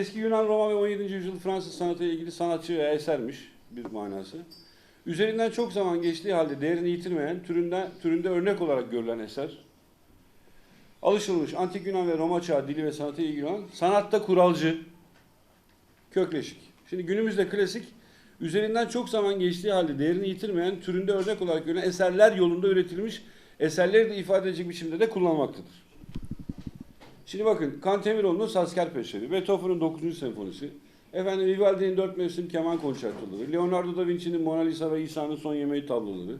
eski Yunan, Roma ve 17. yüzyıl Fransız sanatıyla ilgili sanatçı ve esermiş bir manası. Üzerinden çok zaman geçtiği halde değerini yitirmeyen, türünde, türünde örnek olarak görülen eser. Alışılmış antik Yunan ve Roma çağı dili ve sanatıyla ilgili olan sanatta kuralcı, kökleşik. Şimdi günümüzde klasik, üzerinden çok zaman geçtiği halde değerini yitirmeyen, türünde örnek olarak görülen eserler yolunda üretilmiş, eserleri de ifade edecek biçimde de kullanmaktadır. Şimdi bakın Kantemiroğlu'nun Saskerpeşeri, Beethoven'ın 9. senfonisi, efendim Vivaldi'nin 4 mevsim keman konçertoları, Leonardo da Vinci'nin Mona Lisa ve İsa'nın son yemeği tabloları,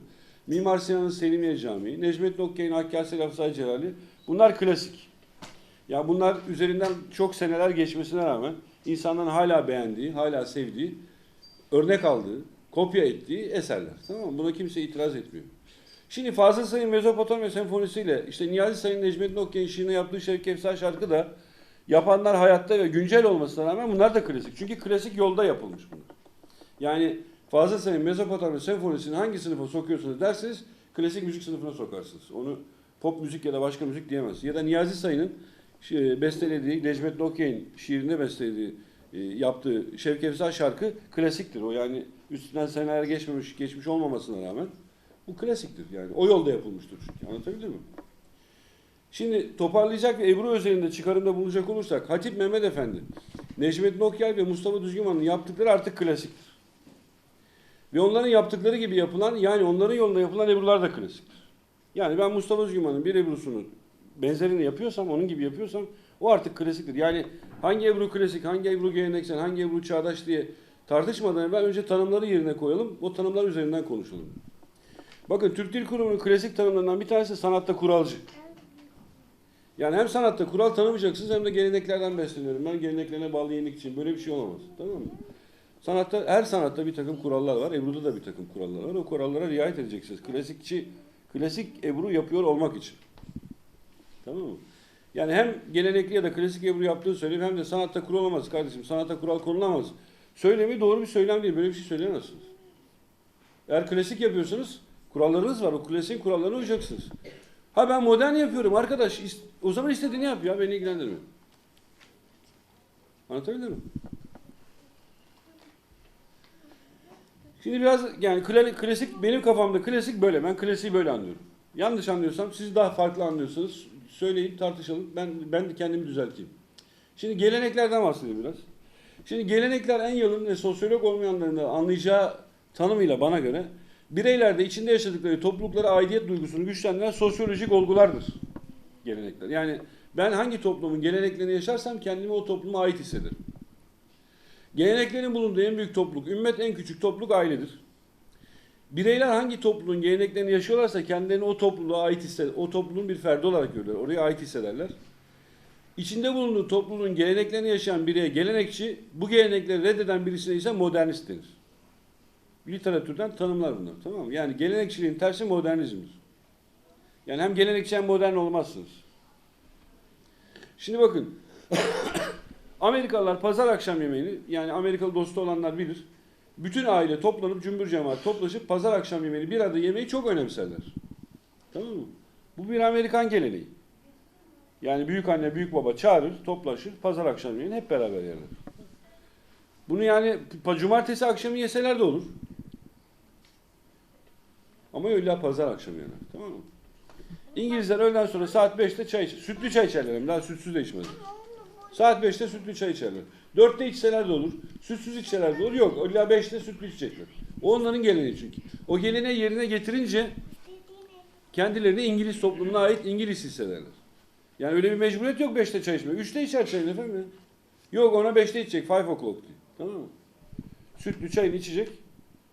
Mimar Sinan'ın Selimiye Camii, Necmettin Okyay'ın Hakkâsi Lafzay Celali bunlar klasik. Ya bunlar üzerinden çok seneler geçmesine rağmen insanların hala beğendiği, hala sevdiği, örnek aldığı, kopya ettiği eserler. Tamam mı? Buna kimse itiraz etmiyor. Şimdi Fazıl Say'ın Mezopotamya Senfonisi'yle işte Niyazi Say'ın Necmettin Okyay'ın şiirine yaptığı Şevki Efsane şarkı da yapanlar hayatta ve güncel olmasına rağmen bunlar da klasik. Çünkü klasik yolda yapılmış bunlar. Yani Fazıl Say'ın Mezopotamya Senfonisi'ni hangi sınıfa sokuyorsunuz derseniz klasik müzik sınıfına sokarsınız. Onu pop müzik ya da başka müzik diyemezsiniz. Ya da Niyazi Say'ın e, bestelediği, Necmettin Okyay'ın şiirinde bestelediği, e, yaptığı Şevki Efsane şarkı klasiktir. O yani üstünden seneler geçmemiş, geçmiş olmamasına rağmen bu klasiktir yani. O yolda yapılmıştır çünkü. Anlatabildim mi? Şimdi toparlayacak ve Ebru özelinde çıkarımda bulunacak olursak Hatip Mehmet Efendi, Necmettin Okyay ve Mustafa Düzgünman'ın yaptıkları artık klasiktir. Ve onların yaptıkları gibi yapılan yani onların yolunda yapılan Ebrular da klasiktir. Yani ben Mustafa Düzgünman'ın bir Ebru'sunu benzerini yapıyorsam, onun gibi yapıyorsam o artık klasiktir. Yani hangi Ebru klasik, hangi Ebru geleneksel, hangi Ebru çağdaş diye tartışmadan evvel önce tanımları yerine koyalım. O tanımlar üzerinden konuşalım. Bakın Türk Dil Kurumu'nun klasik tanımlarından bir tanesi sanatta kuralcı. Yani hem sanatta kural tanımayacaksınız hem de geleneklerden besleniyorum. Ben geleneklerine bağlı yenilikçiyim. Böyle bir şey olamaz. Tamam mı? Sanatta, her sanatta bir takım kurallar var. Ebru'da da bir takım kurallar var. O kurallara riayet edeceksiniz. Klasikçi, klasik Ebru yapıyor olmak için. Tamam mı? Yani hem gelenekli ya da klasik Ebru yaptığı söyleyeyim hem de sanatta kural olamaz kardeşim. Sanatta kural konulamaz. Söylemi doğru bir söylem değil. Böyle bir şey söyleyemezsiniz. Eğer klasik yapıyorsanız kurallarınız var. O klasiğin kurallarına uyacaksınız. Ha ben modern yapıyorum arkadaş. O zaman istediğini yap ya. Beni ilgilendirmiyor. Anlatabildim mi? Şimdi biraz yani kla- klasik benim kafamda klasik böyle. Ben klasiği böyle anlıyorum. Yanlış anlıyorsam siz daha farklı anlıyorsanız söyleyin tartışalım. Ben ben kendimi düzelteyim. Şimdi geleneklerden bahsedeyim biraz. Şimdi gelenekler en yalın ve sosyolog olmayanların da anlayacağı tanımıyla bana göre bireylerde içinde yaşadıkları topluluklara aidiyet duygusunu güçlendiren sosyolojik olgulardır gelenekler. Yani ben hangi toplumun geleneklerini yaşarsam kendimi o topluma ait hissederim. Geleneklerin bulunduğu en büyük topluluk, ümmet en küçük topluluk ailedir. Bireyler hangi topluluğun geleneklerini yaşıyorlarsa kendilerini o topluluğa ait hisseder, o topluluğun bir ferdi olarak görürler, oraya ait hissederler. İçinde bulunduğu topluluğun geleneklerini yaşayan bireye gelenekçi, bu gelenekleri reddeden birisine ise modernist denir. Literatürden tanımlar bunlar, tamam mı? Yani gelenekçiliğin tersi modernizmdir. Yani hem gelenekçi hem modern olmazsınız. Şimdi bakın, Amerikalılar pazar akşam yemeğini, yani Amerikalı dostu olanlar bilir. Bütün aile toplanıp cümbür cemaat toplaşıp pazar akşam yemeğini bir arada yemeyi çok önemserler. Tamam mı? Bu bir Amerikan geleneği. Yani büyük anne büyük baba çağırır, toplaşır, pazar akşam yemeğini hep beraber yerler. Bunu yani cumartesi akşamı yeseler de olur. Ama öyle pazar akşamı yerler. Tamam mı? İngilizler öğleden sonra saat 5'te çay içer. Sütlü çay içerler daha sütsüz de içmezler. Saat 5'te sütlü çay içerler. 4'te içseler de olur. Sütsüz içseler de olur. Yok. İlla 5'te sütlü içecekler. O onların geleneği çünkü. O geleneği yerine getirince kendilerini İngiliz toplumuna ait İngiliz hissederler. Yani öyle bir mecburiyet yok 5'te çay içmek. 3'te içer çayını efendim. Yok ona 5'te içecek. 5 o'clock diye. Tamam mı? Sütlü çayını içecek.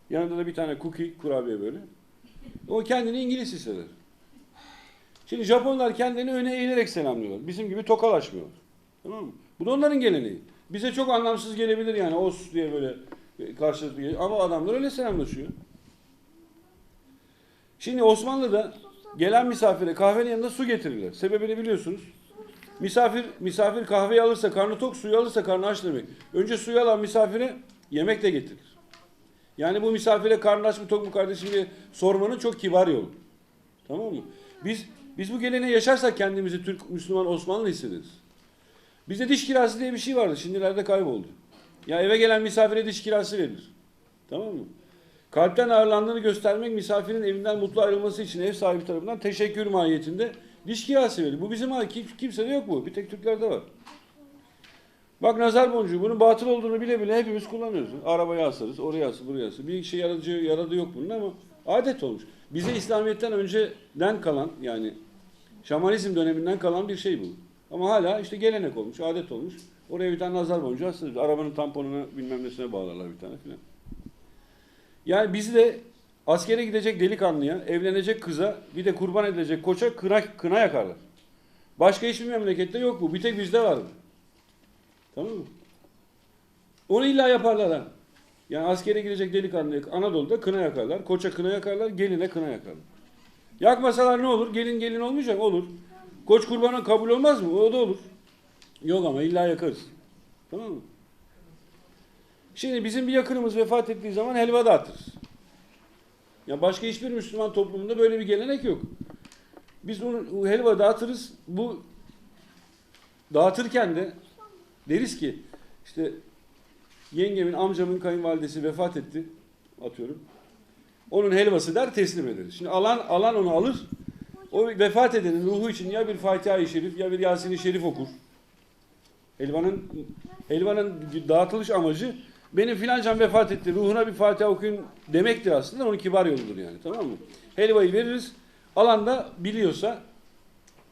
Yanında da bir tane cookie, kurabiye böyle. O kendini İngiliz hisseder. Şimdi Japonlar kendini öne eğilerek selamlıyorlar. Bizim gibi tokalaşmıyorlar. Tamam mı? Bu da onların geleneği. Bize çok anlamsız gelebilir yani os diye böyle karşılıklı. Ama adamlar öyle selamlaşıyor. Şimdi Osmanlı'da gelen misafire kahvenin yanında su getirirler. Sebebini biliyorsunuz. Misafir misafir kahveyi alırsa karnı tok, suyu alırsa karnı aç demek. Önce suyu alan misafire yemek de getirir. Yani bu misafire karnı mı tok mu kardeşim diye sormanın çok kibar yolu. Tamam mı? Biz biz bu geleneği yaşarsak kendimizi Türk, Müslüman, Osmanlı hissederiz. Bizde diş kirası diye bir şey vardı. Şimdilerde kayboldu. Ya eve gelen misafire diş kirası verilir. Tamam mı? Kalpten ağırlandığını göstermek misafirin evinden mutlu ayrılması için ev sahibi tarafından teşekkür mahiyetinde diş kirası verilir. Bu bizim kim, kimsede yok bu. Bir tek Türklerde var. Bak nazar boncuğu bunun batıl olduğunu bile bile hepimiz kullanıyoruz. Arabaya asarız, oraya asarız, buraya asarız. Bir şey yaradıcı, yaradı yok bunun ama adet olmuş. Bize İslamiyet'ten önceden kalan yani şamanizm döneminden kalan bir şey bu. Ama hala işte gelenek olmuş, adet olmuş. Oraya bir tane nazar boncuğu asarız. Arabanın tamponuna bilmem nesine bağlarlar bir tane filan. Yani bizi de askere gidecek delikanlıya, evlenecek kıza, bir de kurban edilecek koça kına, kına yakarlar. Başka hiçbir memlekette yok bu. Bir tek bizde var bu. Tamam mı? Onu illa yaparlar ha. Yani askere gidecek delikanlıya Anadolu'da kına yakarlar. Koça kına yakarlar, geline kına yakarlar. Yakmasalar ne olur? Gelin gelin olmayacak. Olur. Koç kurbana kabul olmaz mı? O da olur. Yok ama illa yakarız. Tamam mı? Şimdi bizim bir yakınımız vefat ettiği zaman helva dağıtırız. Ya başka hiçbir Müslüman toplumunda böyle bir gelenek yok. Biz onu helva dağıtırız. Bu dağıtırken de deriz ki işte yengemin, amcamın kayınvalidesi vefat etti atıyorum. Onun helvası der teslim ederiz. Şimdi alan alan onu alır. O vefat edenin ruhu için ya bir Fatiha-i Şerif ya bir Yasin-i Şerif okur. Helvanın helvanın dağıtılış amacı benim filancan vefat etti ruhuna bir Fatiha okuyun demektir aslında. Onun kibar yoludur yani tamam mı? Helvayı veririz. Alan da biliyorsa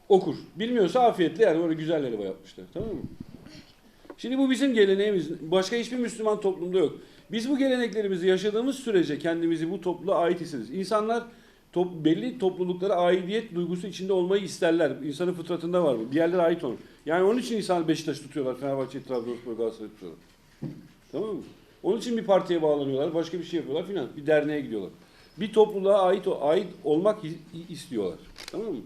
okur. Bilmiyorsa afiyetle yani öyle güzel helva yapmışlar tamam mı? Şimdi bu bizim geleneğimiz. Başka hiçbir Müslüman toplumda yok. Biz bu geleneklerimizi yaşadığımız sürece kendimizi bu topluluğa ait hissederiz. İnsanlar top, belli topluluklara aidiyet duygusu içinde olmayı isterler. İnsanın fıtratında var bu. Bir yerlere ait olur. Yani onun için insan Beşiktaş tutuyorlar. Fenerbahçe, Trabzonspor, Galatasaray tutuyorlar. Tamam mı? Onun için bir partiye bağlanıyorlar. Başka bir şey yapıyorlar filan. Bir derneğe gidiyorlar. Bir topluluğa ait ait olmak istiyorlar. Tamam mı?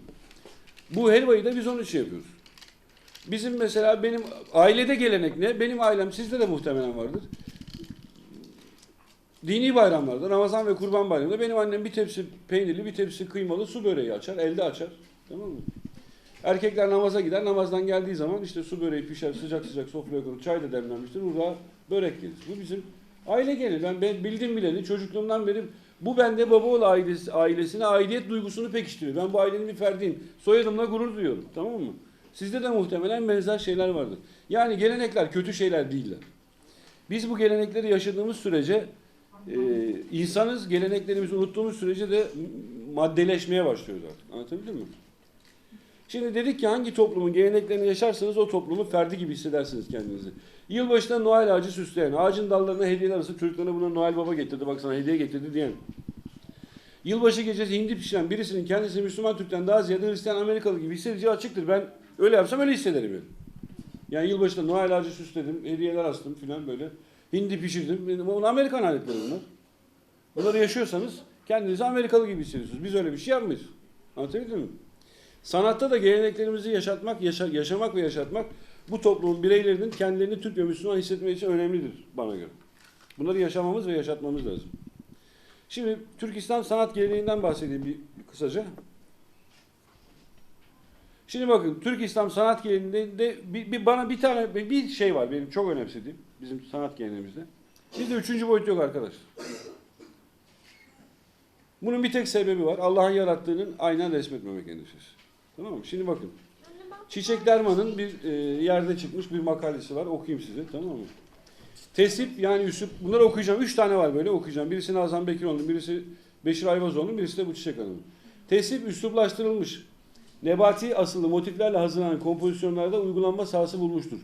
Bu helvayı da biz onun için yapıyoruz. Bizim mesela benim ailede gelenek ne? Benim ailem sizde de muhtemelen vardır. Dini bayramlarda, Ramazan ve Kurban Bayramı'nda benim annem bir tepsi peynirli, bir tepsi kıymalı su böreği açar, elde açar. Tamam mı? Erkekler namaza gider, namazdan geldiği zaman işte su böreği pişer, sıcak sıcak sofraya konur, çay da demlenmiştir, burada börek gelir. Bu bizim aile gelir. Ben, ben bildim bileli, çocukluğumdan beri bu bende babaoğlu ailesi, ailesine aidiyet duygusunu pekiştiriyor. Ben bu ailenin bir ferdiyim. Soyadımla gurur duyuyorum. Tamam mı? Sizde de muhtemelen benzer şeyler vardır. Yani gelenekler kötü şeyler değiller. Biz bu gelenekleri yaşadığımız sürece e, insanız, geleneklerimizi unuttuğumuz sürece de maddeleşmeye başlıyoruz artık. Anlatabildim mi? Şimdi dedik ki hangi toplumun geleneklerini yaşarsanız o toplumun ferdi gibi hissedersiniz kendinizi. Yılbaşında Noel ağacı süsleyen, ağacın dallarına hediyeler arası çocuklarına buna Noel Baba getirdi, bak sana hediye getirdi diyen. Yılbaşı gecesi hindi pişiren birisinin kendisi Müslüman Türk'ten daha ziyade Hristiyan Amerikalı gibi hissedeceği açıktır. Ben öyle yapsam öyle hissederim yani. Yani yılbaşında Noel ağacı süsledim, hediyeler astım filan böyle. Hindi pişirdim. Onu Amerikan aletleri bunlar. Bunları yaşıyorsanız kendinizi Amerikalı gibi hissediyorsunuz. Biz öyle bir şey yapmıyoruz. Anlatabildim mi? Sanatta da geleneklerimizi yaşatmak, yaşa, yaşamak ve yaşatmak bu toplumun bireylerinin kendilerini Türk ve Müslüman hissetmesi önemlidir bana göre. Bunları yaşamamız ve yaşatmamız lazım. Şimdi Türk İslam sanat geleneğinden bahsedeyim bir, bir kısaca. Şimdi bakın Türk İslam sanat geleneğinde bir, bir, bana bir tane bir şey var benim çok önemsediğim bizim sanat geleneğimizde. Bizde üçüncü boyut yok arkadaşlar. Bunun bir tek sebebi var. Allah'ın yarattığının aynen resmetmemek endişesi. Tamam mı? Şimdi bakın. Çiçek Derman'ın bir e, yerde çıkmış bir makalesi var. Okuyayım size. Tamam mı? Tesip yani Yusuf. Bunları okuyacağım. Üç tane var böyle okuyacağım. Birisi Nazan Bekiroğlu, birisi Beşir Ayvazoğlu, birisi de bu Çiçek Hanım. Tesip üsluplaştırılmış. Nebati asıllı motiflerle hazırlanan kompozisyonlarda uygulanma sahası bulmuştur.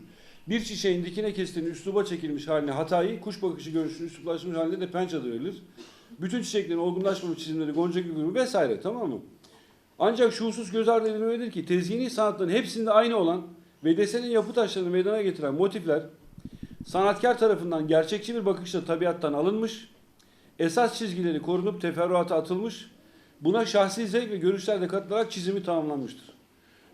Bir çiçeğin dikine kestiğinin üsluba çekilmiş haline hatayı, kuş bakışı görüşünün üsluplaşmış halinde de penç adı verilir. Bütün çiçeklerin olgunlaşmamış çizimleri, gonca gülü vesaire tamam mı? Ancak şu husus göz ardı edilmelidir ki tezgini sanatların hepsinde aynı olan ve desenin yapı taşlarını meydana getiren motifler sanatkar tarafından gerçekçi bir bakışla tabiattan alınmış, esas çizgileri korunup teferruata atılmış, buna şahsi zevk ve görüşler de katılarak çizimi tamamlanmıştır.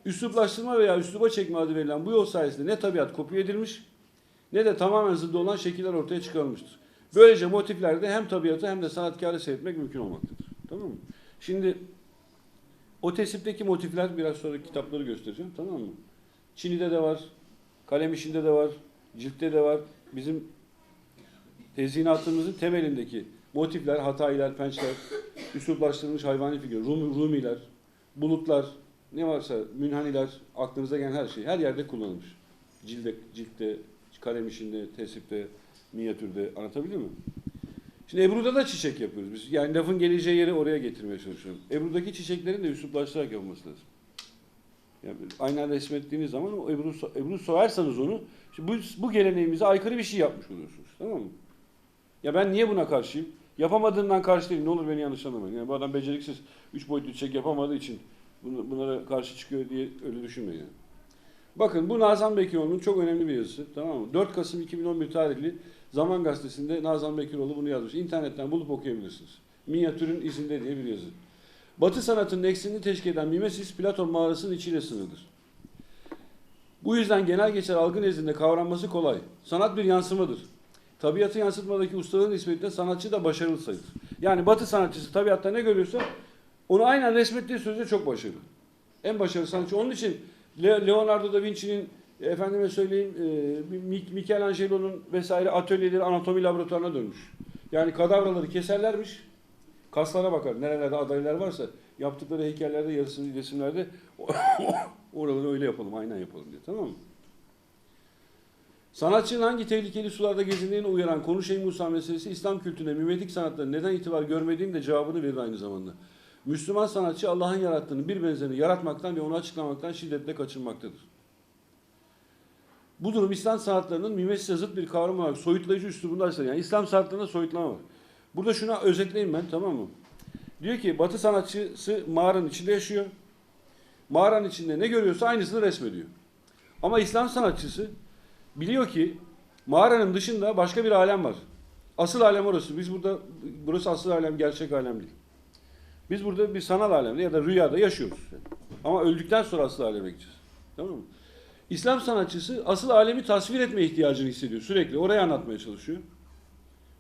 Üsluplaştırma veya üsluba çekme adı verilen bu yol sayesinde ne tabiat kopya edilmiş ne de tamamen zıddı olan şekiller ortaya çıkarılmıştır. Böylece motiflerde hem tabiatı hem de sanatkarı seyretmek mümkün olmaktadır. Tamam mı? Şimdi o tesipteki motifler biraz sonra kitapları göstereceğim. Tamam mı? Çin'de de var. Kalem işinde de var, ciltte de var. Bizim tezyinatımızın temelindeki motifler, hatayiler, pençler, üsluplaştırılmış hayvani figür, Rum, Rumiler, bulutlar, ne varsa münhaniler, aklınıza gelen her şey her yerde kullanılmış. Cilde, ciltte, kalem işinde, tesipte, minyatürde anlatabiliyor muyum? Şimdi Ebru'da da çiçek yapıyoruz biz. Yani lafın geleceği yeri oraya getirmeye çalışıyorum. Ebru'daki çiçeklerin de üsluplaştırarak yapılması lazım. Yani aynen resmettiğiniz zaman o Ebru, Ebru soyarsanız onu, bu, bu geleneğimize aykırı bir şey yapmış oluyorsunuz. Tamam mı? Ya ben niye buna karşıyım? Yapamadığından karşı değilim. Ne olur beni yanlış anlamayın. Yani bu adam beceriksiz, üç boyutlu çiçek yapamadığı için bun- bunlara karşı çıkıyor diye öyle düşünmeyin. Yani. Bakın bu Nazan Bekiroğlu'nun çok önemli bir yazısı. Tamam mı? 4 Kasım 2011 tarihli Zaman Gazetesi'nde Nazan Bekiroğlu bunu yazmış. İnternetten bulup okuyabilirsiniz. Minyatürün izinde diye bir yazı. Batı sanatının eksenini teşkil eden mimesis Platon mağarasının içiyle sınırlıdır. Bu yüzden genel geçer algı nezdinde kavranması kolay. Sanat bir yansımadır. Tabiatı yansıtmadaki ustalığın nispetinde sanatçı da başarılı sayılır. Yani Batı sanatçısı tabiatta ne görüyorsa onu aynen resmettiği sürece çok başarılı. En başarılı sanatçı. Onun için Le- Leonardo da Vinci'nin efendime söyleyeyim e, Mi- Michelangelo'nun vesaire atölyeleri anatomi laboratuvarına dönmüş. Yani kadavraları keserlermiş. Kaslara bakar. Nerelerde adaylar varsa yaptıkları heykellerde, yarısı resimlerde oraları öyle yapalım, aynen yapalım diye. Tamam mı? Sanatçının hangi tehlikeli sularda gezindiğini uyaran konu şey Musa meselesi İslam kültürüne, mimetik sanatlarına neden itibar görmediğini de cevabını verir aynı zamanda. Müslüman sanatçı Allah'ın yarattığını bir benzerini yaratmaktan ve onu açıklamaktan şiddetle kaçınmaktadır. Bu durum İslam sanatlarının mimesize zıt bir kavram olarak soyutlayıcı üslubunda açılır. Yani İslam sanatlarında soyutlama var. Burada şuna özetleyeyim ben tamam mı? Diyor ki Batı sanatçısı mağaranın içinde yaşıyor. Mağaranın içinde ne görüyorsa aynısını resmediyor. Ama İslam sanatçısı biliyor ki mağaranın dışında başka bir alem var. Asıl alem orası. Biz burada burası asıl alem, gerçek alem değil. Biz burada bir sanal alemde ya da rüyada yaşıyoruz. Ama öldükten sonra asıl aleme gideceğiz. Tamam mı? İslam sanatçısı asıl alemi tasvir etme ihtiyacını hissediyor. Sürekli orayı anlatmaya çalışıyor.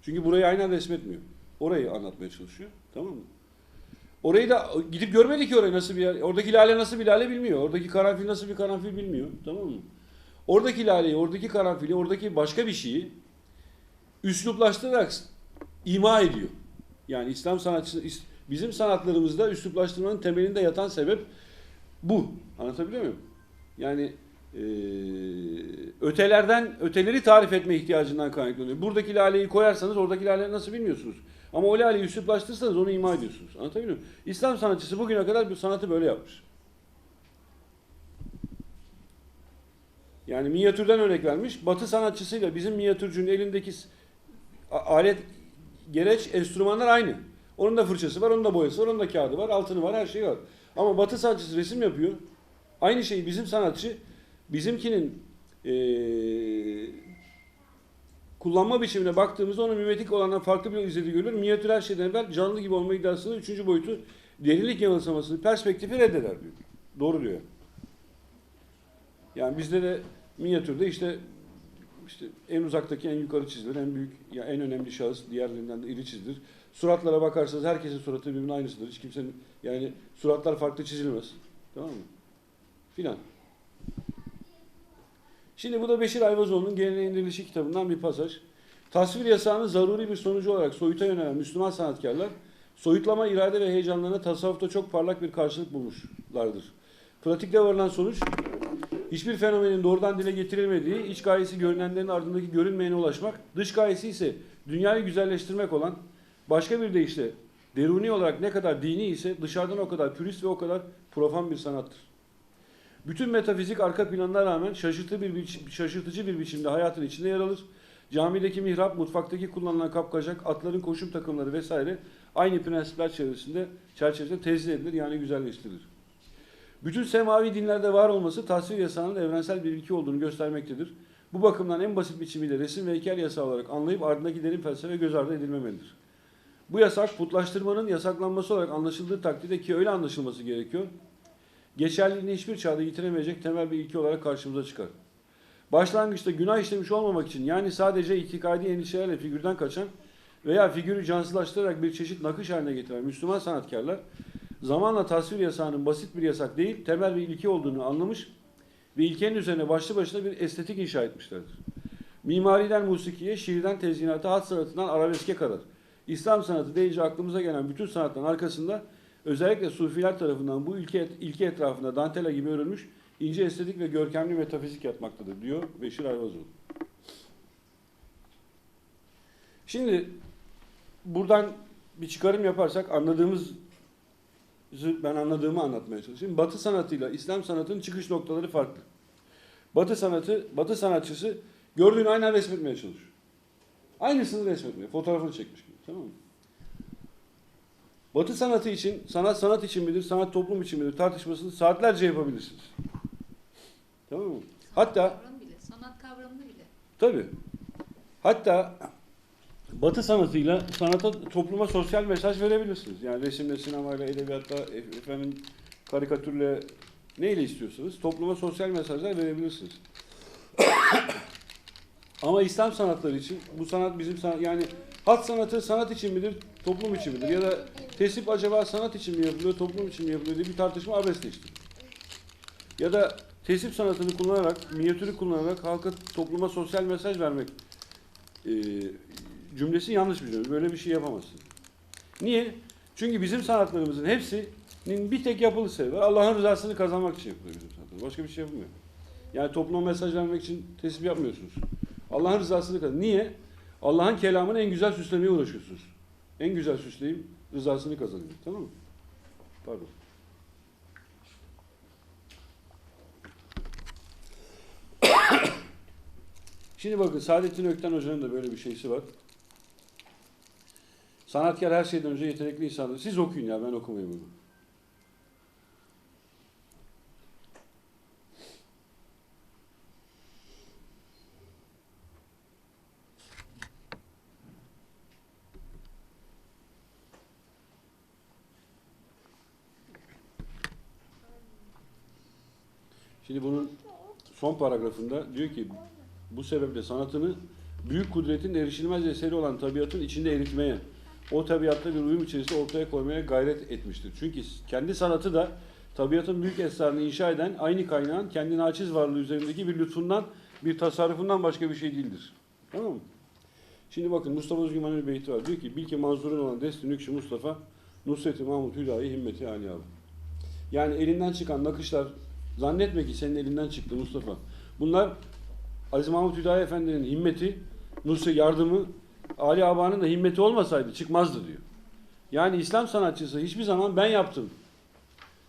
Çünkü burayı aynen resmetmiyor. Orayı anlatmaya çalışıyor. Tamam mı? Orayı da gidip görmedi ki orayı nasıl bir yer. Oradaki lale nasıl bir lale bilmiyor. Oradaki karanfil nasıl bir karanfil bilmiyor. Tamam mı? Oradaki laleyi, oradaki karanfili, oradaki başka bir şeyi üsluplaştırarak ima ediyor. Yani İslam sanatçısı, bizim sanatlarımızda üsluplaştırmanın temelinde yatan sebep bu. Anlatabiliyor muyum? Yani eee, ötelerden, öteleri tarif etme ihtiyacından kaynaklanıyor. Buradaki laleyi koyarsanız oradaki laleyi nasıl bilmiyorsunuz. Ama o laleyi üsluplaştırırsanız onu ima ediyorsunuz. Anlatabiliyor muyum? İslam sanatçısı bugüne kadar bu sanatı böyle yapmış. Yani minyatürden örnek vermiş. Batı sanatçısıyla bizim minyatürcünün elindeki alet, gereç, enstrümanlar aynı. Onun da fırçası var, onun da boyası var, onun da kağıdı var, altını var, her şey var. Ama Batı sanatçısı resim yapıyor. Aynı şeyi bizim sanatçı, bizimkinin eee, kullanma biçimine baktığımızda onun mimetik olandan farklı bir izlediği görülür. Minyatür her şeyden evvel canlı gibi olma iddiasını üçüncü boyutu derinlik yanılsamasını, perspektifi reddeder diyor. Doğru diyor. Yani bizde de minyatürde işte işte en uzaktaki en yukarı çizilir, en büyük ya en önemli şahıs diğerlerinden de iri çizilir. Suratlara bakarsanız herkesin suratı birbirinin aynısıdır. Hiç kimsenin yani suratlar farklı çizilmez. Tamam mı? Filan. Şimdi bu da Beşir Ayvazoğlu'nun Geleneğin Dirilişi kitabından bir pasaj. Tasvir yasağının zaruri bir sonucu olarak soyuta yönelen Müslüman sanatkarlar, soyutlama irade ve heyecanlarına tasavvufta çok parlak bir karşılık bulmuşlardır. Pratikte varılan sonuç, hiçbir fenomenin doğrudan dile getirilmediği, iç gayesi görünenlerin ardındaki görünmeyene ulaşmak, dış gayesi ise dünyayı güzelleştirmek olan, başka bir deyişle deruni olarak ne kadar dini ise dışarıdan o kadar pürist ve o kadar profan bir sanattır. Bütün metafizik arka planına rağmen şaşırtıcı bir, biçim- şaşırtıcı bir biçimde hayatın içinde yer alır. Camideki mihrap, mutfaktaki kullanılan kapkacak, atların koşum takımları vesaire aynı prensipler çevresinde, çerçevesinde tezli edilir yani güzelleştirilir. Bütün semavi dinlerde var olması tasvir yasağının evrensel bir ilki olduğunu göstermektedir. Bu bakımdan en basit biçimiyle resim ve heykel yasağı olarak anlayıp ardındaki derin felsefe göz ardı edilmemelidir. Bu yasak putlaştırmanın yasaklanması olarak anlaşıldığı takdirde ki öyle anlaşılması gerekiyor. Geçerliliğini hiçbir çağda yitiremeyecek temel bir ilki olarak karşımıza çıkar. Başlangıçta günah işlemiş olmamak için yani sadece itikadi endişelerle figürden kaçan veya figürü cansızlaştırarak bir çeşit nakış haline getiren Müslüman sanatkarlar zamanla tasvir yasağının basit bir yasak değil, temel bir ilki olduğunu anlamış, ve ilkenin üzerine başlı başına bir estetik inşa etmişlerdir. Mimariden musikiye, şiirden tezginata, hat sanatından arabeske kadar. İslam sanatı deyince aklımıza gelen bütün sanatların arkasında özellikle sufiler tarafından bu ilke, ilke etrafında dantela gibi örülmüş ince estetik ve görkemli metafizik yatmaktadır diyor Beşir Ayvazoğlu. Şimdi buradan bir çıkarım yaparsak anladığımız ben anladığımı anlatmaya çalışayım. Batı sanatıyla İslam sanatının çıkış noktaları farklı. Batı sanatı, Batı sanatçısı gördüğünü aynen resmetmeye çalışıyor. Aynısını resmetmeye, fotoğrafını çekmiş gibi. Tamam mı? Batı sanatı için, sanat sanat için midir, sanat toplum için midir tartışmasını saatlerce yapabilirsiniz. Tamam mı? Hatta sanat kavramını bile. Tabii. Hatta Batı sanatıyla sanata topluma sosyal mesaj verebilirsiniz. Yani resimle, sinemayla, edebiyatla, e- efendim karikatürle neyle istiyorsanız topluma sosyal mesajlar verebilirsiniz. Ama İslam sanatları için bu sanat bizim sanat yani hat sanatı sanat için midir, toplum için midir? Ya da tesip acaba sanat için mi yapılıyor, toplum için mi yapılıyor diye bir tartışma abesleşti. Ya da tesip sanatını kullanarak, minyatürü kullanarak halka, topluma sosyal mesaj vermek e, cümlesi yanlış bir cümle. Böyle bir şey yapamazsın. Niye? Çünkü bizim sanatlarımızın hepsinin bir tek yapılı sebebi var. Allah'ın rızasını kazanmak için yapılıyor bizim sanatlarımız. Başka bir şey yapılmıyor. Yani topluma mesaj vermek için tesip yapmıyorsunuz. Allah'ın rızasını kazan. Niye? Allah'ın kelamını en güzel süslemeye uğraşıyorsunuz. En güzel süsleyip rızasını kazanıyor. Tamam mı? Pardon. Şimdi bakın Saadettin Ökten Hoca'nın da böyle bir şeysi var. Sanatkar her şeyden önce yetenekli insandır. Siz okuyun ya ben okumayayım bunu. Şimdi bunun son paragrafında diyor ki bu sebeple sanatını büyük kudretin erişilmez eseri olan tabiatın içinde eritmeye, o tabiatla bir uyum içerisinde ortaya koymaya gayret etmiştir. Çünkü kendi sanatı da tabiatın büyük esrarını inşa eden aynı kaynağın kendi naçiz varlığı üzerindeki bir lütfundan, bir tasarrufundan başka bir şey değildir. Tamam mı? Şimdi bakın Mustafa Özgürman'ın bir beyti var. Diyor ki bil ki manzurun olan Desti Nükşü Mustafa Nusreti Mahmut Hüdayi Himmeti Aliyalı. Yani elinden çıkan nakışlar zannetme ki senin elinden çıktı Mustafa. Bunlar Aziz Mahmut Hüdayi Efendi'nin himmeti, Nusret yardımı, Ali Aba'nın da himmeti olmasaydı çıkmazdı diyor. Yani İslam sanatçısı hiçbir zaman ben yaptım.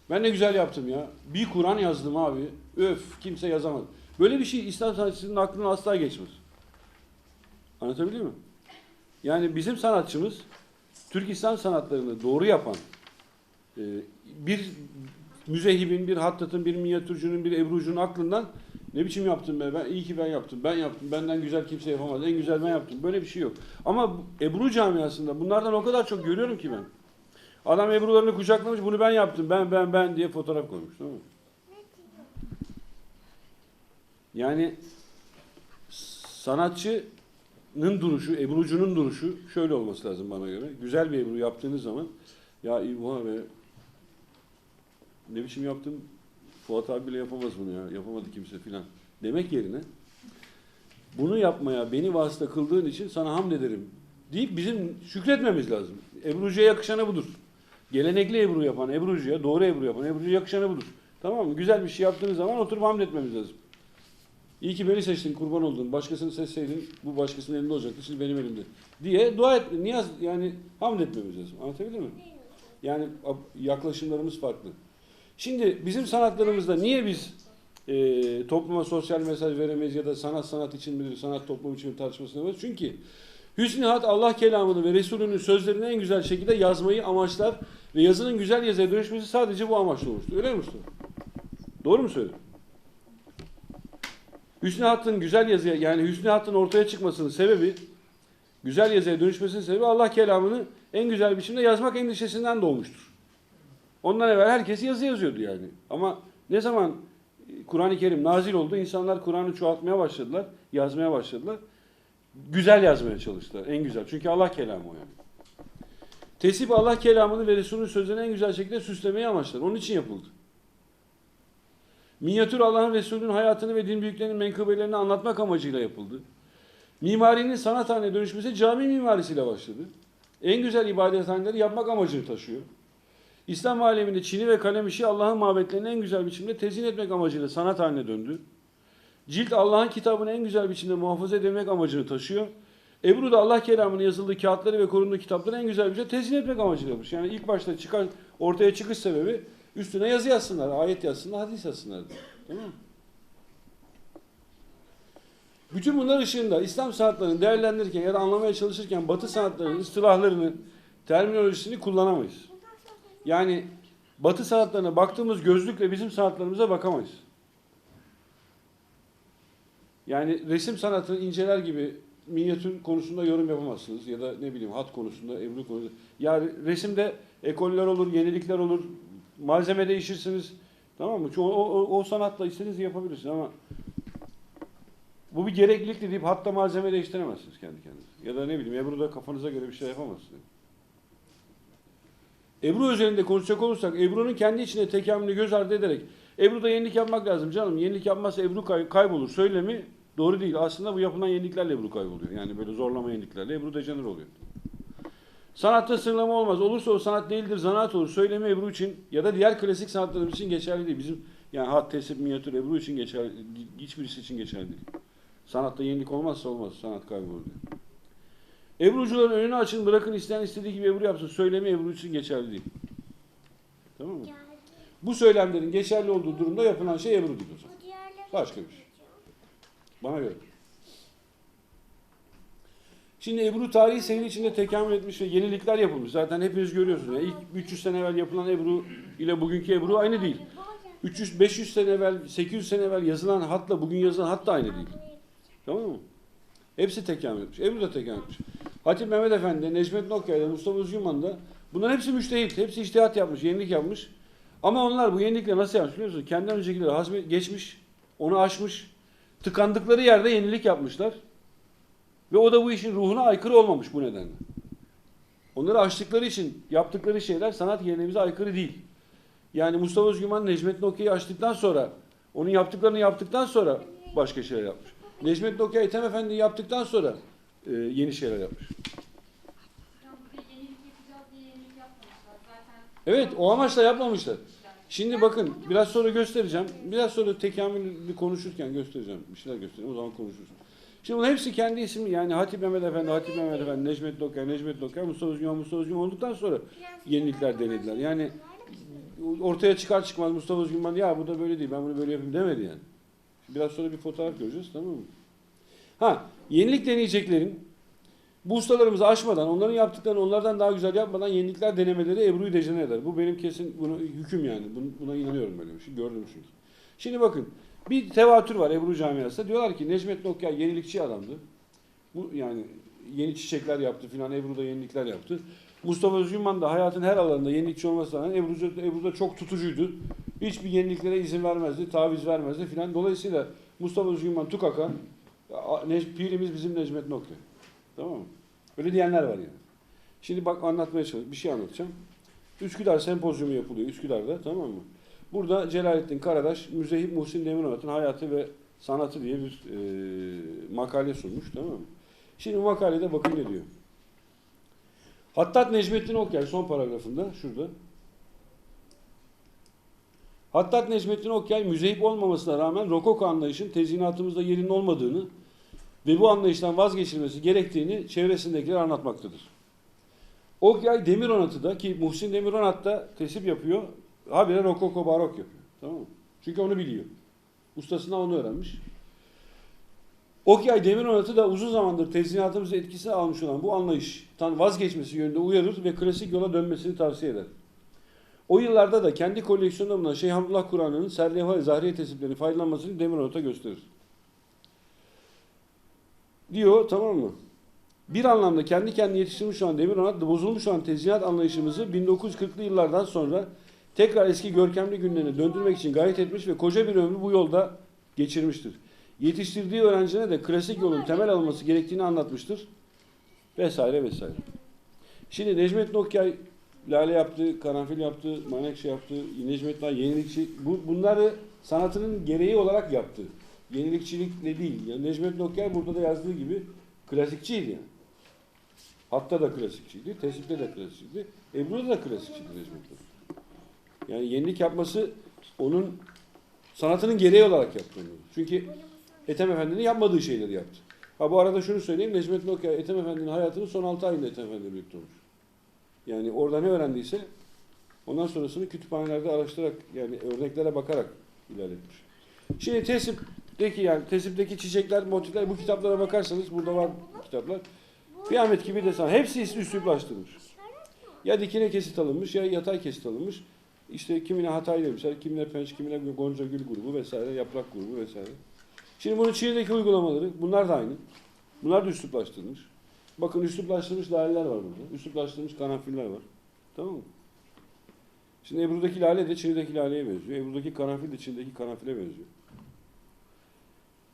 Ben ne güzel yaptım ya. Bir Kur'an yazdım abi. Öf kimse yazamadı. Böyle bir şey İslam sanatçısının aklına asla geçmez. Anlatabiliyor muyum? Yani bizim sanatçımız Türk İslam sanatlarını doğru yapan e, bir müzehibin, bir hattatın, bir minyatürcünün, bir ebrucunun aklından ne biçim yaptım be? Ben iyi ki ben yaptım. Ben yaptım. Benden güzel kimse yapamaz. En güzel ben yaptım. Böyle bir şey yok. Ama Ebru camiasında bunlardan o kadar çok görüyorum ki ben. Adam Ebru'larını kucaklamış. Bunu ben yaptım. Ben ben ben diye fotoğraf koymuş. Değil mi? Yani sanatçının duruşu, Ebru'cunun duruşu şöyle olması lazım bana göre. Güzel bir Ebru yaptığınız zaman ya İlhan be ne biçim yaptım Fuat abi bile yapamaz bunu ya. Yapamadı kimse filan. Demek yerine bunu yapmaya beni vasıta kıldığın için sana hamd ederim deyip bizim şükretmemiz lazım. Ebrucuya yakışanı budur. Gelenekli Ebru yapan Ebrucuya, doğru Ebru yapan Ebrucuya yakışanı budur. Tamam mı? Güzel bir şey yaptığınız zaman oturup hamd etmemiz lazım. İyi ki beni seçtin, kurban oldun. Başkasını seçseydin bu başkasının elinde olacaktı, şimdi benim elimde. Diye dua et, niyaz yani hamd etmemiz lazım. Anlatabildim mi? Yani yaklaşımlarımız farklı. Şimdi bizim sanatlarımızda niye biz e, topluma sosyal mesaj veremeyiz ya da sanat sanat için midir, sanat toplum için mi tartışmasını yapıyoruz? Çünkü Hüsnü Hat Allah kelamını ve Resulünün sözlerini en güzel şekilde yazmayı amaçlar ve yazının güzel yazıya dönüşmesi sadece bu amaçla olmuştur. Öyle mi Mustafa? Doğru mu söyledim? Hüsnü Hat'ın güzel yazıya yani Hüsnü Hat'ın ortaya çıkmasının sebebi güzel yazıya dönüşmesinin sebebi Allah kelamını en güzel biçimde yazmak endişesinden doğmuştur. Ondan evvel herkes yazı yazıyordu yani. Ama ne zaman Kur'an-ı Kerim nazil oldu, insanlar Kur'an'ı çoğaltmaya başladılar, yazmaya başladılar. Güzel yazmaya çalıştılar, en güzel. Çünkü Allah kelamı o yani. Tesip Allah kelamını ve Resulünün sözlerini en güzel şekilde süslemeyi amaçlar. Onun için yapıldı. Minyatür Allah'ın Resulü'nün hayatını ve din büyüklerinin menkıbelerini anlatmak amacıyla yapıldı. Mimarinin sanat haline dönüşmesi cami mimarisiyle başladı. En güzel ibadethaneleri yapmak amacını taşıyor. İslam aleminde çini ve kalem işi Allah'ın mabetlerini en güzel biçimde tezin etmek amacıyla sanat haline döndü. Cilt Allah'ın kitabını en güzel biçimde muhafaza edilmek amacını taşıyor. Ebru da Allah kelamının yazıldığı kağıtları ve korunduğu kitapları en güzel biçimde tezin etmek amacıyla yapmış. Yani ilk başta çıkan ortaya çıkış sebebi üstüne yazı yazsınlar, ayet yazsınlar, hadis yazsınlar. Tamam mı? Bütün bunlar ışığında İslam sanatlarını değerlendirirken ya da anlamaya çalışırken Batı sanatlarının istilahlarını, terminolojisini kullanamayız. Yani Batı sanatlarına baktığımız gözlükle bizim sanatlarımıza bakamayız. Yani resim sanatını inceler gibi minyatür konusunda yorum yapamazsınız ya da ne bileyim hat konusunda, ebru konusunda. Yani resimde ekoller olur, yenilikler olur, malzeme değişirsiniz. Tamam mı? O, o, o sanatla istediğinizi yapabilirsiniz ama bu bir gereklilikti deyip hatta malzeme değiştiremezsiniz kendi kendinize. Ya da ne bileyim Ebru'da kafanıza göre bir şey yapamazsınız. Ebru özelinde konuşacak olursak Ebru'nun kendi içinde tekamülünü göz ardı ederek Ebru'da yenilik yapmak lazım canım. Yenilik yapmazsa Ebru kay- kaybolur. Söylemi doğru değil. Aslında bu yapılan yeniliklerle Ebru kayboluyor. Yani böyle zorlama yeniliklerle Ebru dejener oluyor. Sanatta sınırlama olmaz. Olursa o sanat değildir, zanaat olur. Söylemi Ebru için ya da diğer klasik sanatlarımız için geçerli değil. Bizim yani hat, tesip, minyatür Ebru için geçerli, hiçbirisi için geçerli değil. Sanatta yenilik olmazsa olmaz. Sanat kaybolur diyor. Ebrucuların önünü açın bırakın isteyen istediği gibi Ebru yapsın. Söylemi Ebru için geçerli değil. Tamam mı? Bu söylemlerin geçerli olduğu durumda yapılan şey Ebru'dur o zaman. Başka bir şey. Bana göre. Şimdi Ebru tarihi seyri içinde tekamül etmiş ve yenilikler yapılmış. Zaten hepiniz görüyorsunuz. Yani ilk 300 sene evvel yapılan Ebru ile bugünkü Ebru aynı değil. 300 500 sene evvel, 800 sene evvel yazılan hatla bugün yazılan hat da aynı değil. Tamam mı? Hepsi tekamül etmiş. Ebru da tekamül etmiş. Hatip Mehmet Efendi, Necmettin Okyay'da, Mustafa Özgürman da bunların hepsi müştehit. Hepsi içtihat yapmış, yenilik yapmış. Ama onlar bu yenilikle nasıl yapmış biliyor musunuz? Kendinden öncekileri hazme geçmiş, onu aşmış. Tıkandıkları yerde yenilik yapmışlar. Ve o da bu işin ruhuna aykırı olmamış bu nedenle. Onları aştıkları için yaptıkları şeyler sanat geleneğimize aykırı değil. Yani Mustafa Özgürman Necmettin Okyay'ı açtıktan sonra, onun yaptıklarını yaptıktan sonra başka şeyler yapmış. Necmettin Okyay Ethem Efendi'yi yaptıktan sonra e, yeni şeyler yapmış. Evet o amaçla yapmamışlar. Şimdi bakın biraz sonra göstereceğim. Biraz sonra tekamülü konuşurken göstereceğim. Bir şeyler göstereyim o zaman konuşuruz. Şimdi bunun hepsi kendi ismi yani Hatip Mehmet Efendi, Hatip Mehmet Efendi, Necmettin Okyay, Necmettin Okyay, Mustafa Özgürman, Mustafa Özgürman olduktan sonra yenilikler denediler. Yani ortaya çıkar çıkmaz Mustafa Özgürman ya bu da böyle değil ben bunu böyle yapayım demedi yani. Biraz sonra bir fotoğraf göreceğiz tamam mı? Ha yenilik deneyeceklerin bu ustalarımızı aşmadan, onların yaptıklarını onlardan daha güzel yapmadan yenilikler denemeleri Ebru'yu dejener eder. Bu benim kesin bunu hüküm yani. Bun- Buna inanıyorum böyle bir şey. Gördüm çünkü. Şimdi bakın bir tevatür var Ebru camiasında. Diyorlar ki Necmettin Okyay yenilikçi adamdı. Bu yani yeni çiçekler yaptı filan. Ebru da yenilikler yaptı. Mustafa Özgürman da hayatın her alanında yenilikçi olmasına rağmen Ebru, Ebru da çok tutucuydu. Hiçbir yeniliklere izin vermezdi, taviz vermezdi filan. Dolayısıyla Mustafa Özgürman Tukaka, pirimiz bizim Necmettin Okyay. Tamam mı? Öyle diyenler var yani. Şimdi bak anlatmaya çalışıyorum. Bir şey anlatacağım. Üsküdar sempozyumu yapılıyor Üsküdar'da tamam mı? Burada Celalettin Karadaş, Müzehip Muhsin Demirören'in hayatı ve sanatı diye bir e, makale sunmuş tamam mı? Şimdi makalede bakın ne diyor. Hattat Necmettin Okyay son paragrafında şurada. Hattat Necmettin Okyay müzehip olmamasına rağmen Rokoko anlayışın tezyinatımızda yerinin olmadığını ve bu anlayıştan vazgeçilmesi gerektiğini çevresindekiler anlatmaktadır. Okyay Demironatı'da ki Muhsin Demironat da tesip yapıyor. Habire rokoko barok yapıyor. Tamam mı? Çünkü onu biliyor. Ustasından onu öğrenmiş. Okyay Demironatı da uzun zamandır tezyinatımızın etkisini almış olan bu anlayıştan vazgeçmesi yönünde uyarır ve klasik yola dönmesini tavsiye eder. O yıllarda da kendi koleksiyonunda bulunan Şeyh Hamdullah Kur'an'ın Serlevha ve Zahriye tesiplerini faydalanmasını Demironat'a gösterir. Diyor tamam mı? Bir anlamda kendi kendine yetiştirmiş olan Demironat da bozulmuş olan tezyinat anlayışımızı 1940'lı yıllardan sonra tekrar eski görkemli günlerine döndürmek için gayret etmiş ve koca bir ömrü bu yolda geçirmiştir. Yetiştirdiği öğrencine de klasik yolun temel alınması gerektiğini anlatmıştır. Vesaire vesaire. Şimdi Necmettin Okyay Lale yaptı, karanfil yaptı, Manekşe yaptı, Okyay yenilikçi. Bu, bunları sanatının gereği olarak yaptı. Yenilikçilikle değil. Yani Necmettin Okyay burada da yazdığı gibi klasikçiydi yani. Hatta da klasikçiydi, tesipte de klasikçiydi. Ebru'da da klasikçiydi Necmettin Okyay. Yani yenilik yapması onun sanatının gereği olarak yaptı onu. Çünkü Ethem Efendi'nin yapmadığı şeyleri yaptı. Ha bu arada şunu söyleyeyim. Necmettin Okyay Ethem Efendi'nin hayatının son 6 ayında Ethem Efendi'yle birlikte olmuş. Yani orada ne öğrendiyse ondan sonrasını kütüphanelerde araştırarak yani örneklere bakarak ilerletmiş. Şimdi Tesip'teki yani Tesip'teki çiçekler, motifler bu kitaplara bakarsanız burada var kitaplar. Kıyamet gibi desen hepsi üsluplaştırılmış. Ya dikine kesit alınmış ya yatay kesit alınmış. İşte kimine Hatay demişler, kimine Penç, kimine Gonca Gül grubu vesaire, Yaprak grubu vesaire. Şimdi bunun Çin'deki uygulamaları bunlar da aynı. Bunlar da üsluplaştırılmış. Bakın üsluplaştırılmış laleler var burada. Üsluplaştırılmış karanfiller var. Tamam mı? Şimdi Ebru'daki lale de Çin'deki laleye benziyor. Ebru'daki karanfil de Çin'deki karanfile benziyor.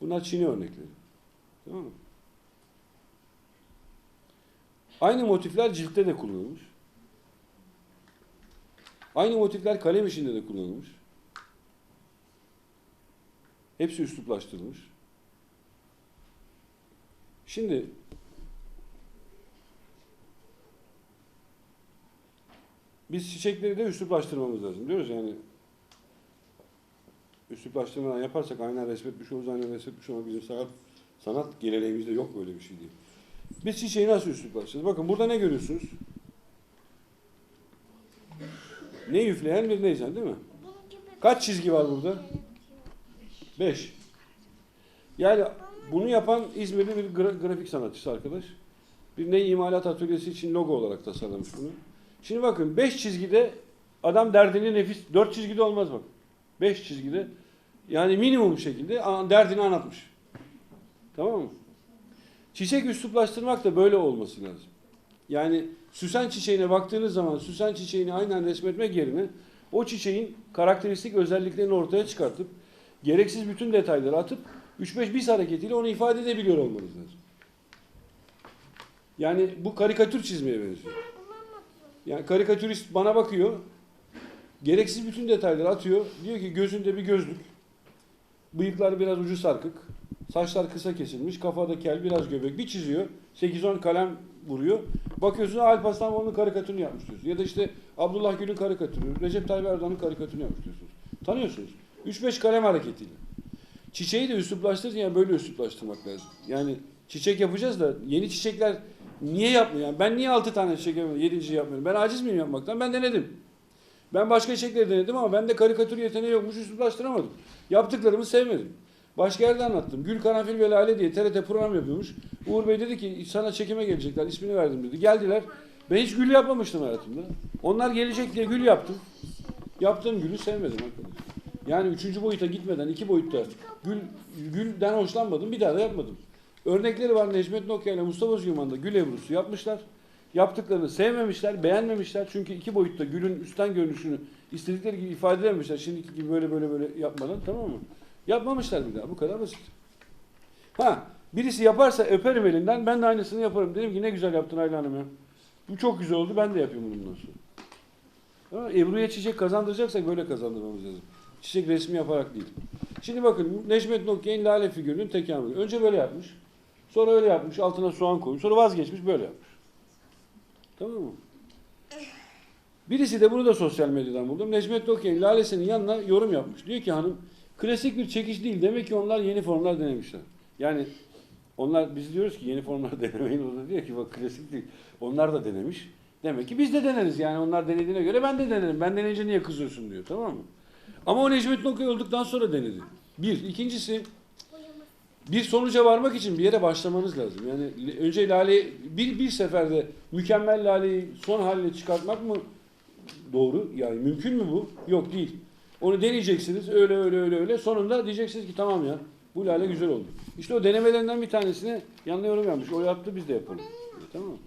Bunlar Çin'i örnekleri. Tamam mı? Aynı motifler ciltte de kullanılmış. Aynı motifler kalem işinde de kullanılmış. Hepsi üsluplaştırılmış. Şimdi biz çiçekleri de üsluplaştırmamız lazım diyoruz yani. Üsluplaştırmadan yaparsak aynen resmetmiş oluruz, aynen resmetmiş oluruz. Bizim sanat, sanat geleneğimizde yok böyle bir şey değil. Biz çiçeği nasıl üsluplaştırırız? Bakın burada ne görüyorsunuz? Ne üfleyen bir neyzen değil mi? Kaç çizgi var burada? Beş. Yani bunu yapan İzmirli bir gra- grafik sanatçısı arkadaş. Bir ne imalat atölyesi için logo olarak tasarlamış bunu. Şimdi bakın 5 çizgide adam derdini nefis, 4 çizgide olmaz bak. 5 çizgide yani minimum şekilde derdini anlatmış. Tamam mı? Çiçek üsluplaştırmak da böyle olması lazım. Yani süsen çiçeğine baktığınız zaman süsen çiçeğini aynen resmetmek yerine o çiçeğin karakteristik özelliklerini ortaya çıkartıp gereksiz bütün detayları atıp 3-5 bis hareketiyle onu ifade edebiliyor olmanız lazım. Yani bu karikatür çizmeye benziyor. Yani karikatürist bana bakıyor, gereksiz bütün detayları atıyor. Diyor ki gözünde bir gözlük, bıyıklar biraz ucu sarkık, saçlar kısa kesilmiş, kafada kel, biraz göbek. Bir çiziyor, 8-10 kalem vuruyor. Bakıyorsun Alp Aslanoğlu'nun karikatürünü yapmış diyorsun. Ya da işte Abdullah Gül'ün karikatürü, Recep Tayyip Erdoğan'ın karikatürünü yapmış diyorsunuz. Tanıyorsunuz. 3-5 kalem hareketiyle. Çiçeği de üsluplaştırırken yani böyle üsluplaştırmak lazım. Yani çiçek yapacağız da yeni çiçekler niye yapmıyor? Yani ben niye 6 tane çiçek yapıyorum, 7. yapmıyorum? Ben aciz miyim yapmaktan? Ben denedim. Ben başka çiçekleri denedim ama bende karikatür yeteneği yokmuş, üsluplaştıramadım. Yaptıklarımı sevmedim. Başka yerde anlattım. Gül Karanfil ve Lale diye TRT program yapıyormuş. Uğur Bey dedi ki sana çekime gelecekler, ismini verdim dedi. Geldiler. Ben hiç gül yapmamıştım hayatımda. Onlar gelecek diye gül yaptım. Yaptığım gülü sevmedim arkadaş. Yani üçüncü boyuta gitmeden iki boyutta gül, gülden hoşlanmadım. Bir daha da yapmadım. Örnekleri var Necmettin Okyay ile Mustafa Özgürman'da gül ebrusu yapmışlar. Yaptıklarını sevmemişler, beğenmemişler. Çünkü iki boyutta gülün üstten görünüşünü istedikleri gibi ifade edememişler. Şimdiki gibi böyle böyle böyle yapmadan tamam mı? Yapmamışlar bir daha. Bu kadar basit. Ha, birisi yaparsa öperim elinden. Ben de aynısını yaparım. Dedim ki ne güzel yaptın Ayla Hanım ya. Bu çok güzel oldu. Ben de yapayım bunu bundan sonra. Ha, Ebru'ya çiçek kazandıracaksak böyle kazandırmamız lazım. Çiçek resmi yaparak değil. Şimdi bakın Necmettin Okyay'ın lale figürünün tekamülü. Önce böyle yapmış. Sonra öyle yapmış. Altına soğan koymuş. Sonra vazgeçmiş böyle yapmış. Tamam mı? Birisi de bunu da sosyal medyadan buldum. Necmettin Okyay'ın lalesinin yanına yorum yapmış. Diyor ki hanım klasik bir çekiş değil. Demek ki onlar yeni formlar denemişler. Yani onlar biz diyoruz ki yeni formlar denemeyin. O da diyor ki bak klasik değil. Onlar da denemiş. Demek ki biz de deneriz. Yani onlar denediğine göre ben de denerim. Ben deneyince niye kızıyorsun diyor. Tamam mı? Ama o Necmettin Okyay olduktan sonra denedi. Bir. İkincisi bir sonuca varmak için bir yere başlamanız lazım. Yani önce laleyi bir, bir seferde mükemmel laleyi son haline çıkartmak mı doğru? Yani mümkün mü bu? Yok değil. Onu deneyeceksiniz öyle öyle öyle öyle. Sonunda diyeceksiniz ki tamam ya bu lale güzel oldu. İşte o denemelerinden bir tanesine yanına yorum yapmış. O yaptı biz de yapalım. Tamam mı?